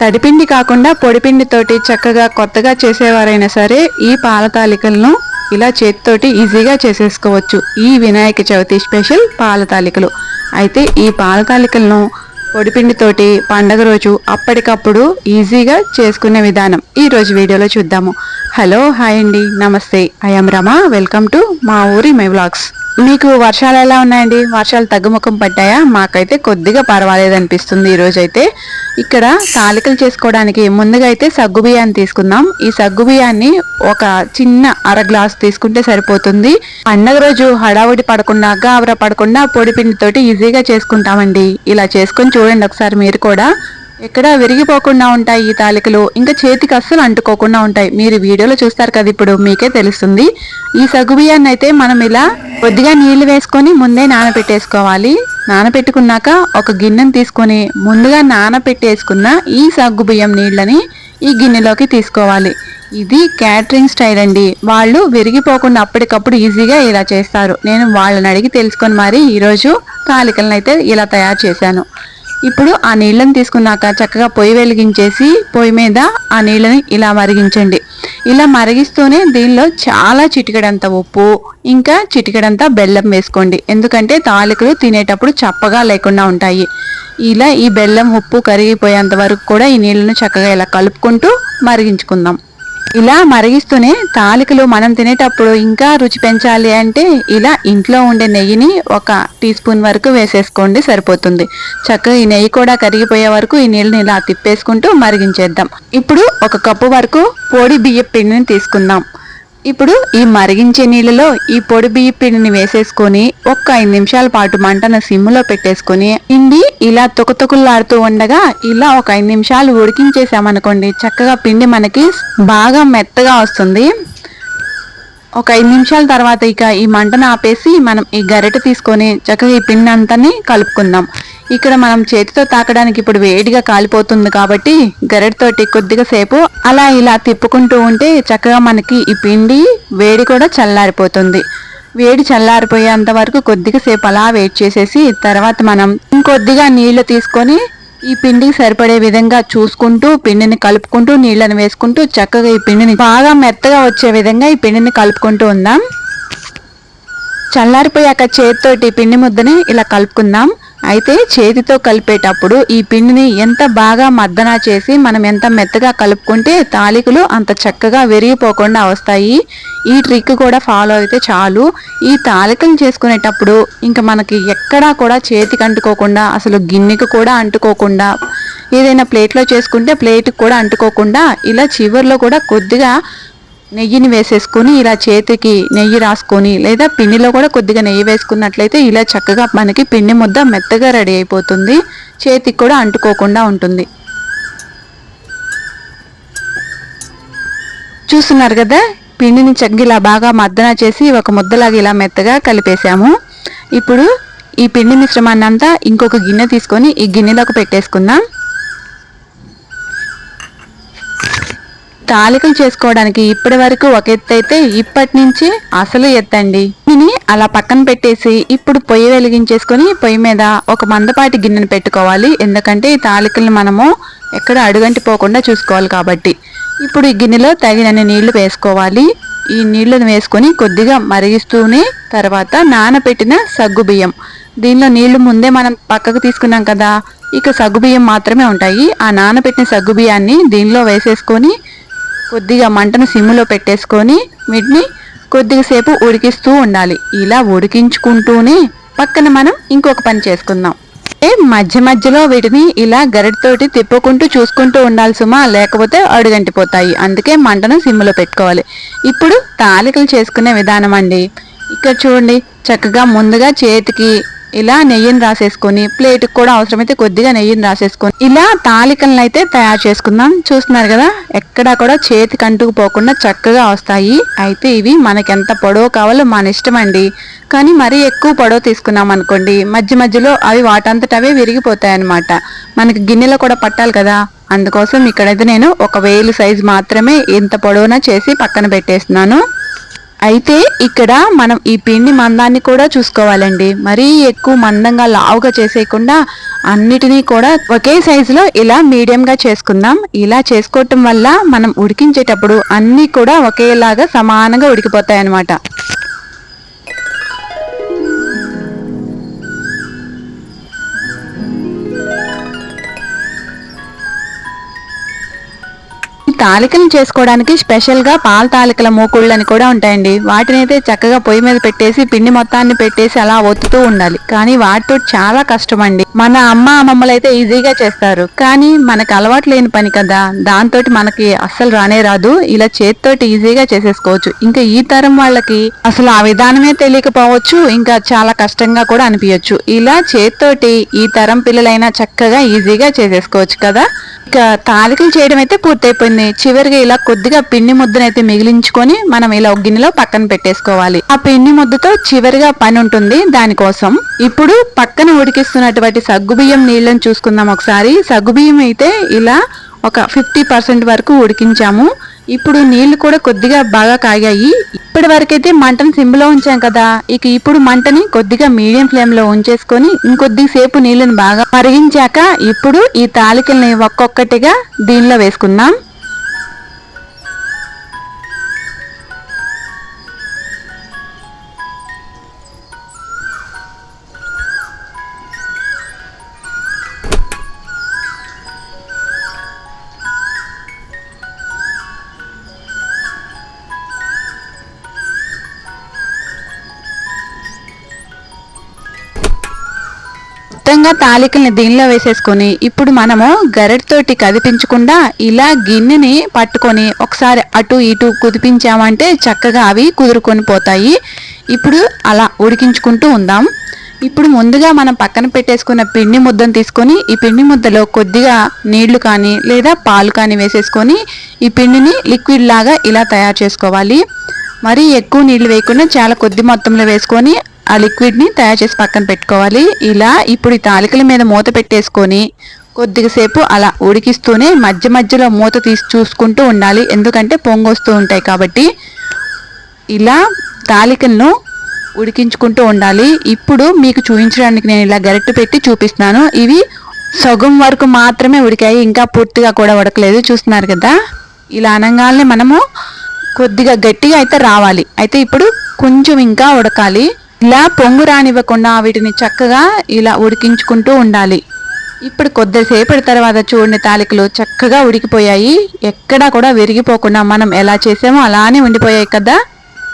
తడిపిండి కాకుండా పొడిపిండితోటి చక్కగా కొత్తగా చేసేవారైనా సరే ఈ పాల తాలికలను ఇలా చేతితోటి ఈజీగా చేసేసుకోవచ్చు. ఈ వినాయక చవితి స్పెషల్ పాల తాలికలు అయితే ఈ పాల తాలికలను పొడిపిండితోటి పండగ రోజు అప్పటికప్పుడు ఈజీగా చేసుకునే విధానం. ఈ రోజు వీడియోలో చూద్దాము. హలో హాయ్ అండి. నమస్తే. ఐఎమ్ రమ. వెల్కమ్ టు మా ఊరి మై వ్లాగ్స్. మీకు వర్షాలు ఎలా ఉన్నాయండి? వర్షాలు తగ్గుముఖం పడ్డాయా? మాకైతే కొద్దిగా పర్వాలేదు అనిపిస్తుంది ఈరోజైతే. అయితే ఇక్కడ తాలికలు చేసుకోవడానికి ముందుగా అయితే సగ్గు బియ్యాన్ని తీసుకుందాం. ఈ సగ్గు బియ్యాన్ని ఒక చిన్న అర గ్లాస్ తీసుకుంటే సరిపోతుంది. పండగ రోజు హడావుడి పడకుండా గావర పడకుండా పొడి పిండితోటి ఈజీగా చేసుకుంటామండి. ఇలా చేసుకొని చూడండి ఒకసారి మీరు కూడా. ఎక్కడ విరిగిపోకుండా ఉంటాయి ఈ తాలికలు. ఇంకా చేతికి అస్సలు అంటుకోకుండా ఉంటాయి. మీరు వీడియోలో చూస్తారు కదా ఇప్పుడు మీకే తెలుస్తుంది. ఈ సగ్గు అయితే మనం ఇలా కొద్దిగా నీళ్ళు వేసుకొని ముందే నానబెట్టేసుకోవాలి నానబెట్టుకున్నాక ఒక గిన్నెను తీసుకొని ముందుగా నానబెట్టేసుకున్న ఈ సగ్గు బియ్యం నీళ్ళని ఈ గిన్నెలోకి తీసుకోవాలి. ఇది క్యాటరింగ్ స్టైల్ అండి. వాళ్ళు విరిగిపోకుండా అప్పటికప్పుడు ఈజీగా ఇలా చేస్తారు. నేను వాళ్ళని అడిగి తెలుసుకొని మరి ఈరోజు తాలికలను అయితే ఇలా తయారు చేశాను. ఇప్పుడు ఆ నీళ్ళని తీసుకున్నాక చక్కగా పొయ్యి వెలిగించేసి పొయ్యి మీద ఆ నీళ్ళని ఇలా మరిగించండి. ఇలా మరిగిస్తూనే దీనిలో చాలా చిటికెడంత ఉప్పు ఇంకా చిటికెడంత బెల్లం వేసుకోండి. ఎందుకంటే తాలికలు తినేటప్పుడు చప్పగా లేకుండా ఉంటాయి. ఇలా ఈ బెల్లం ఉప్పు కరిగిపోయేంత వరకు కూడా ఈ నీళ్ళను చక్కగా ఇలా కలుపుకుంటూ మరిగించుకుందాం. ఇలా మరిగిస్తూనే తాలికలు మనం తినేటప్పుడు ఇంకా రుచి పెంచాలి అంటే ఇలా ఇంట్లో ఉండే నెయ్యిని ఒక టీ స్పూన్ వరకు వేసేసుకోండి సరిపోతుంది. చక్కగా ఈ నెయ్యి కూడా కరిగిపోయే వరకు ఈ నీళ్ళని ఇలా తిప్పేసుకుంటూ మరిగించేద్దాం. ఇప్పుడు ఒక కప్పు వరకు పొడి బియ్య పిండిని తీసుకుందాం. ఇప్పుడు ఈ మరిగించే నీళ్ళలో ఈ పొడి బియ్య పిండిని వేసేసుకొని ఒక్క ఐదు నిమిషాల పాటు మంటను సిమ్లో పెట్టేసుకొని పిండి ఇలా తుకతుకులాడుతూ ఉండగా ఇలా ఒక ఐదు నిమిషాలు ఉడికించేసామనుకోండి చక్కగా పిండి మనకి బాగా మెత్తగా వస్తుంది. ఒక ఐదు నిమిషాల తర్వాత ఇక ఈ మంటను ఆపేసి మనం ఈ గరిటె తీసుకొని చక్కగా ఈ పిండి అంతని కలుపుకుందాం. ఇక్కడ మనం చేతితో తాకడానికి ఇప్పుడు వేడిగా కాలిపోతుంది కాబట్టి గరిటతోటి కొద్దిగా సేపు అలా ఇలా తిప్పుకుంటూ ఉంటే చక్కగా మనకి ఈ పిండి వేడి కూడా చల్లారిపోతుంది. వేడి చల్లారిపోయేంత వరకు కొద్దిగా సేపు అలా వెయిట్ చేసేసి తర్వాత మనం ఇంకొద్దిగా నీళ్ళు తీసుకొని ఈ పిండికి సరిపడే విధంగా చూసుకుంటూ పిండిని కలుపుకుంటూ నీళ్ళని వేసుకుంటూ చక్కగా ఈ పిండిని బాగా మెత్తగా వచ్చే విధంగా ఈ పిండిని కలుపుకుంటూ ఉందాం. చల్లారిపోయాక చేతితోటి పిండి ముద్దని ఇలా కలుపుకుందాం. అయితే చేతితో కలిపేటప్పుడు ఈ పిండిని ఎంత బాగా మద్దన చేసి మనం ఎంత మెత్తగా కలుపుకుంటే తాలికలు అంత చక్కగా విరిగిపోకుండా వస్తాయి. ఈ ట్రిక్ కూడా ఫాలో అయితే చాలు. ఈ తాలికలు చేసుకునేటప్పుడు ఇంకా మనకి ఎక్కడా కూడా చేతికి అంటుకోకుండా అసలు గిన్నెకి కూడా అంటుకోకుండా ఏదైనా ప్లేట్లో చేసుకుంటే ప్లేట్కి కూడా అంటుకోకుండా ఇలా చివరిలో కూడా కొద్దిగా నెయ్యిని వేసేసుకొని ఇలా చేతికి నెయ్యి రాసుకొని లేదా పిండిలో కూడా కొద్దిగా నెయ్యి వేసుకున్నట్లయితే ఇలా చక్కగా మనకి పిండి ముద్ద మెత్తగా రెడీ అయిపోతుంది. చేతికి కూడా అంటుకోకుండా ఉంటుంది. చూస్తున్నారు కదా? పిండిని చక్కగా ఇలా బాగా మద్దన చేసి ఒక ముద్దలాగా ఇలా మెత్తగా కలిపేసాము ఇప్పుడు ఈ పిండి మిశ్రమాన్ని అంతా ఇంకొక గిన్నె తీసుకొని ఈ గిన్నెలోకి పెట్టేసుకుందాం. తాలికలు చేసుకోవడానికి ఇప్పటి వరకు ఒక ఎత్తు అయితే ఇప్పటి నుంచి అసలు ఎత్తండి దీన్ని అలా పక్కన పెట్టేసి ఇప్పుడు పొయ్యి వెలిగించేసుకొని పొయ్యి మీద ఒక మందపాటి గిన్నెను పెట్టుకోవాలి. ఎందుకంటే ఈ తాలికలను మనము ఎక్కడ అడుగంటి పోకుండా చూసుకోవాలి కాబట్టి. ఇప్పుడు ఈ గిన్నెలో తగినన్ని నీళ్ళు వేసుకోవాలి. ఈ నీళ్ళను వేసుకొని కొద్దిగా మరిగిస్తూనే తర్వాత నానబెట్టిన సగ్గు బియ్యం. దీనిలో నీళ్ళు ముందే మనం పక్కకు తీసుకున్నాం కదా ఇక సగ్గు బియ్యం మాత్రమే ఉంటాయి. ఆ నానబెట్టిన సగ్గు బియ్యాన్ని దీనిలో వేసేసుకొని కొద్దిగా మంటను సిమ్లో పెట్టేసుకొని వీటిని కొద్దిగా సేపు ఉడికిస్తూ ఉండాలి. ఇలా ఉడికించుకుంటూనే పక్కన మనం ఇంకొక పని చేసుకుందాం. ఏ మధ్య మధ్యలో వీటిని ఇలా గరిటతోటి తిప్పుకుంటూ చూసుకుంటూ ఉండాలి సుమా లేకపోతే అడుగంటిపోతాయి. అందుకే మంటను సిమ్ములో పెట్టుకోవాలి. ఇప్పుడు తాలికలు చేసుకునే విధానం అండి. ఇక్కడ చూడండి చక్కగా ముందుగా చేతికి ఇలా నెయ్యిని రాసేసుకొని ప్లేట్ కూడా అవసరమైతే కొద్దిగా నెయ్యిని రాసేసుకొని ఇలా తాలికలను అయితే తయారు చేసుకుందాం. చూస్తున్నారు కదా ఎక్కడా కూడా చేతికి అంటుకుపోకుండా చక్కగా వస్తాయి. అయితే ఇవి మనకెంత పొడవు కావాలో మన ఇష్టం అండి కానీ మరీ ఎక్కువ పొడవు తీసుకున్నాం అనుకోండి మధ్య మధ్యలో అవి వాటంతట అవే విరిగిపోతాయి అనమాట మనకి గిన్నెలో కూడా పట్టాలి కదా. అందుకోసం ఇక్కడైతే నేను ఒక వేలు సైజు మాత్రమే ఇంత పొడవునా చేసి పక్కన పెట్టేస్తున్నాను. అయితే ఇక్కడ మనం ఈ పిండి మందాన్ని కూడా చూసుకోవాలండి. మరీ ఎక్కువ మందంగా లావుగా చేసేయకుండా అన్నిటినీ కూడా ఒకే సైజులో ఇలా మీడియంగా చేసుకుందాం. ఇలా చేసుకోవటం వల్ల మనం ఉడికించేటప్పుడు అన్నీ కూడా ఒకేలాగా సమానంగా ఉడికిపోతాయి అన్నమాట తాలికలు చేసుకోవడానికి స్పెషల్గా పాల తాలికల మూకుళ్ళు అని కూడా ఉంటాయండి. వాటిని అయితే చక్కగా పొయ్యి మీద పెట్టేసి పిండి మొత్తాన్ని పెట్టేసి అలా ఒత్తుతూ ఉండాలి. కానీ వాటితో చాలా కష్టం అండి మన అమ్మ అమ్మమ్మలు అయితే ఈజీగా చేస్తారు. కానీ మనకు అలవాటు లేని పని కదా. దాంతో మనకి అస్సలు రానే రాదు. ఇలా చేతితోటి ఈజీగా చేసేసుకోవచ్చు. ఇంకా ఈ తరం వాళ్ళకి అసలు ఆ విధానమే తెలియకపోవచ్చు. ఇంకా చాలా కష్టంగా కూడా అనిపించచ్చు ఇలా చేతితోటి ఈ తరం పిల్లలైనా చక్కగా ఈజీగా చేసేసుకోవచ్చు కదా. ఇక తాలికలు చేయడం అయితే పూర్తయిపోయింది. చివరిగా ఇలా కొద్దిగా పిండి ముద్దనైతే మిగిలించుకొని మనం ఇలా ఒక గిన్నెలో పక్కన పెట్టేసుకోవాలి. ఆ పిండి ముద్దతో చివరిగా పని ఉంటుంది దానికోసం. ఇప్పుడు పక్కన ఉడికిస్తున్నటువంటి సగ్గుబియ్యం నీళ్ళని చూసుకుందాం ఒకసారి. సగ్గుబియ్యం అయితే ఇలా ఒక ఫిఫ్టీ పర్సెంట్ వరకు ఉడికించాము. ఇప్పుడు నీళ్ళు కూడా కొద్దిగా బాగా కాగాయి. ఇప్పటి వరకైతే మంటను సిమ్లో ఉంచాం కదా. ఇక ఇప్పుడు మంటని కొద్దిగా మీడియం ఫ్లేమ్లో ఉంచేసుకొని ఇంకొద్దిసేపు నీళ్ళని బాగా మరిగించాక ఇప్పుడు ఈ తాలికల్ని ఒక్కొక్కటిగా దీనిలో వేసుకుందాం. మొత్తంగా తాలికల్ని దీనిలో వేసేసుకొని ఇప్పుడు మనము గరెటతోటి కదిపించకుండా ఇలా గిన్నెని పట్టుకొని ఒకసారి అటు ఇటు కుదిపించామంటే చక్కగా అవి కుదురుకొని పోతాయి. ఇప్పుడు అలా ఉడికించుకుంటూ ఉందాం. ఇప్పుడు ముందుగా మనం పక్కన పెట్టేసుకున్న పిండి ముద్దను తీసుకొని ఈ పిండి ముద్దలో కొద్దిగా నీళ్ళు కానీ లేదా పాలు కానీ వేసేసుకొని ఈ పిండిని లిక్విడ్ లాగా ఇలా తయారు చేసుకోవాలి. మరీ ఎక్కువ నీళ్ళు వేయకుండా చాలా కొద్ది మొత్తంలో వేసుకొని ఆ లిక్విడ్ని తయారు చేసి పక్కన పెట్టుకోవాలి. ఇలా ఇప్పుడు ఈ తాలికల మీద మూత పెట్టేసుకొని కొద్దిసేపు అలా ఉడికిస్తూనే మధ్య మధ్యలో మూత తీసి చూసుకుంటూ ఉండాలి. ఎందుకంటే పొంగొస్తూ ఉంటాయి కాబట్టి ఇలా తాలికలను ఉడికించుకుంటూ ఉండాలి. ఇప్పుడు మీకు చూపించడానికి నేను ఇలా గరిటె పెట్టి చూపిస్తున్నాను. ఇవి సగం వరకు మాత్రమే ఉడికాయి. ఇంకా పూర్తిగా కూడా ఉడకలేదు. చూస్తున్నారు కదా? ఇలా అనగానే మనము కొద్దిగా గట్టిగా అయితే రావాలి. అయితే ఇప్పుడు కొంచెం ఇంకా ఉడకాలి. ఇలా పొంగు రానివ్వకుండా వీటిని చక్కగా ఇలా ఉడికించుకుంటూ ఉండాలి. ఇప్పుడు కొద్దిసేపటి తర్వాత చూడండి తాలికలు చక్కగా ఉడికిపోయాయి. ఎక్కడా కూడా విరిగిపోకుండా మనం ఎలా చేసామో అలానే ఉండిపోయాయి కదా.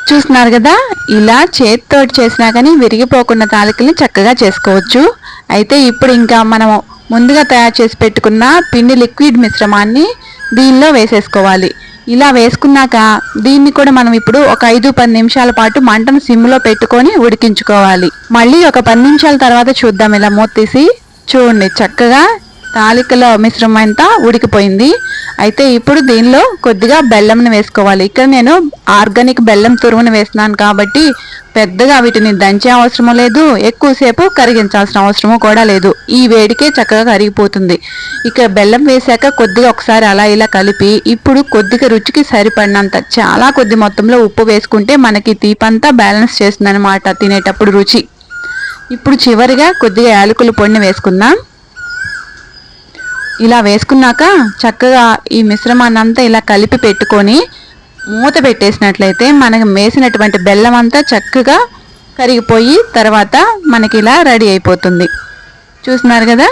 చూస్తున్నారు కదా? ఇలా చేతితో చేసినా కానీ విరిగిపోకుండా తాలికల్ని చక్కగా చేసుకోవచ్చు. అయితే ఇప్పుడు ఇంకా మనం ముందుగా తయారు చేసి పెట్టుకున్న పిండి లిక్విడ్ మిశ్రమాన్ని దీనిలో వేసేసుకోవాలి. ఇలా వేసుకున్నాక దీన్ని కూడా మనం ఇప్పుడు ఒక ఐదు పది నిమిషాల పాటు మంటను సిమ్లో పెట్టుకొని ఉడికించుకోవాలి. మళ్ళీ ఒక పది నిమిషాల తర్వాత చూద్దాం. ఇలా మూత తీసి చూడండి చక్కగా తాలికల మిశ్రమం అంతా ఉడికిపోయింది. అయితే ఇప్పుడు దీనిలో కొద్దిగా బెల్లంని వేసుకోవాలి. ఇక్కడ నేను ఆర్గానిక్ బెల్లం తురుమును వేస్తున్నాను కాబట్టి పెద్దగా వీటిని దంచే అవసరం లేదు. ఎక్కువసేపు కరిగించాల్సిన అవసరము కూడా లేదు. ఈ వేడికే చక్కగా కరిగిపోతుంది. ఇక బెల్లం వేసాక కొద్దిగా ఒకసారి అలా ఇలా కలిపి ఇప్పుడు కొద్దిగా రుచికి సరిపడినంత చాలా కొద్ది మొత్తంలో ఉప్పు వేసుకుంటే మనకి తీపంతా బ్యాలెన్స్ చేస్తుందనమాట తినేటప్పుడు రుచి. ఇప్పుడు చివరిగా కొద్దిగా యాలకుల పొడిని వేసుకుందాం. ఇలా వేసుకున్నాక చక్కగా ఈ మిశ్రమాన్ని అంతా ఇలా కలిపి పెట్టుకొని మూత పెట్టేసినట్లయితే మనకి వేసినటువంటి బెల్లం అంతా చక్కగా కరిగిపోయి తర్వాత మనకి ఇలా రెడీ అయిపోతుంది. చూస్తున్నారు కదా?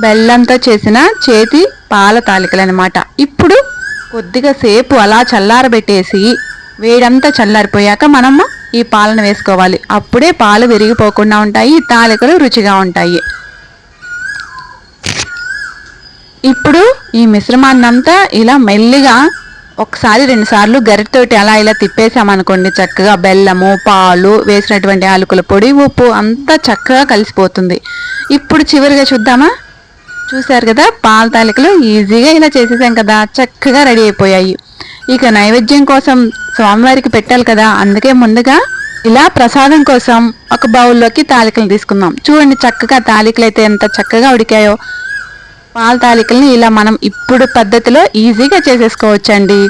బెల్లంతో చేసిన చేతి పాల తాలికలు అనమాట ఇప్పుడు కొద్దిగా సేపు అలా చల్లారబెట్టేసి వేడంతా చల్లారిపోయాక మనము ఈ పాలను వేసుకోవాలి. అప్పుడే పాలు విరిగిపోకుండా ఉంటాయి తాలికలు రుచిగా ఉంటాయి. ఇప్పుడు ఈ మిశ్రమాన్నంతా ఇలా మెల్లిగా ఒకసారి రెండుసార్లు గరిటతోటి అలా ఇలా తిప్పేసామనుకోండి చక్కగా బెల్లము పాలు వేసినటువంటి ఆలుకల పొడి ఉప్పు అంతా చక్కగా కలిసిపోతుంది. ఇప్పుడు చివరిగా చూద్దామా? చూశారు కదా పాల తాలికలు ఈజీగా ఇలా చేసేసాం కదా చక్కగా రెడీ అయిపోయాయి. ఇక నైవేద్యం కోసం స్వామివారికి పెట్టాలి కదా అందుకే ముందుగా ఇలా ప్రసాదం కోసం ఒక బౌల్లోకి తాలికలు తీసుకుందాం. చూడండి చక్కగా తాలికలు అయితే ఎంత చక్కగా ఉడికాయో. పాల తాలికల్ని ఇలా మనం ఇప్పుడు పద్ధతిలో ఈజీగా చేసేసుకోవచ్చండి.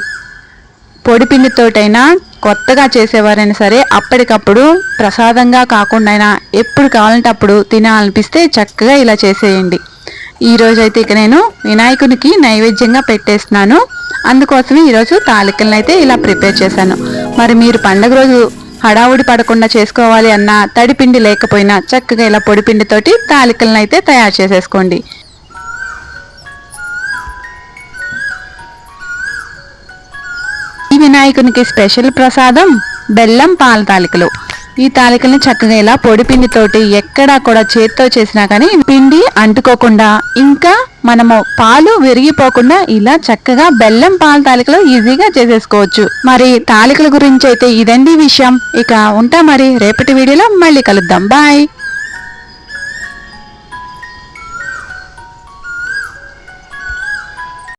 పొడిపిండితోటైనా కొత్తగా చేసేవారైనా సరే అప్పటికప్పుడు ప్రసాదంగా కాకుండా ఎప్పుడు కావాలంటే అప్పుడు తినాలనిపిస్తే చక్కగా ఇలా చేసేయండి. ఈ అయితే ఇక నేను వినాయకునికి నైవేద్యంగా పెట్టేస్తున్నాను. అందుకోసమే ఈరోజు తాలికలను అయితే ఇలా ప్రిపేర్ చేశాను. మరి మీరు పండగ రోజు హడావుడి పడకుండా చేసుకోవాలి అన్న తడిపిండి లేకపోయినా చక్కగా ఇలా పొడిపిండితోటి తాలికలను అయితే తయారు చేసేసుకోండి. ఈ వినాయకునికి స్పెషల్ ప్రసాదం బెల్లం పాల తాలికలు. ఈ తాలికల్ని చక్కగా ఇలా పొడి పిండితోటి ఎక్కడా కూడా చేత్తో చేసినా కానీ పిండి అంటుకోకుండా ఇంకా మనము పాలు విరిగిపోకుండా ఇలా చక్కగా బెల్లం పాల తాలికలు ఈజీగా చేసేసుకోవచ్చు. మరి తాలికల గురించి అయితే ఇదండి విషయం. ఇక ఉంటా మరి రేపటి వీడియోలో మళ్ళీ కలుద్దాం. బాయ్.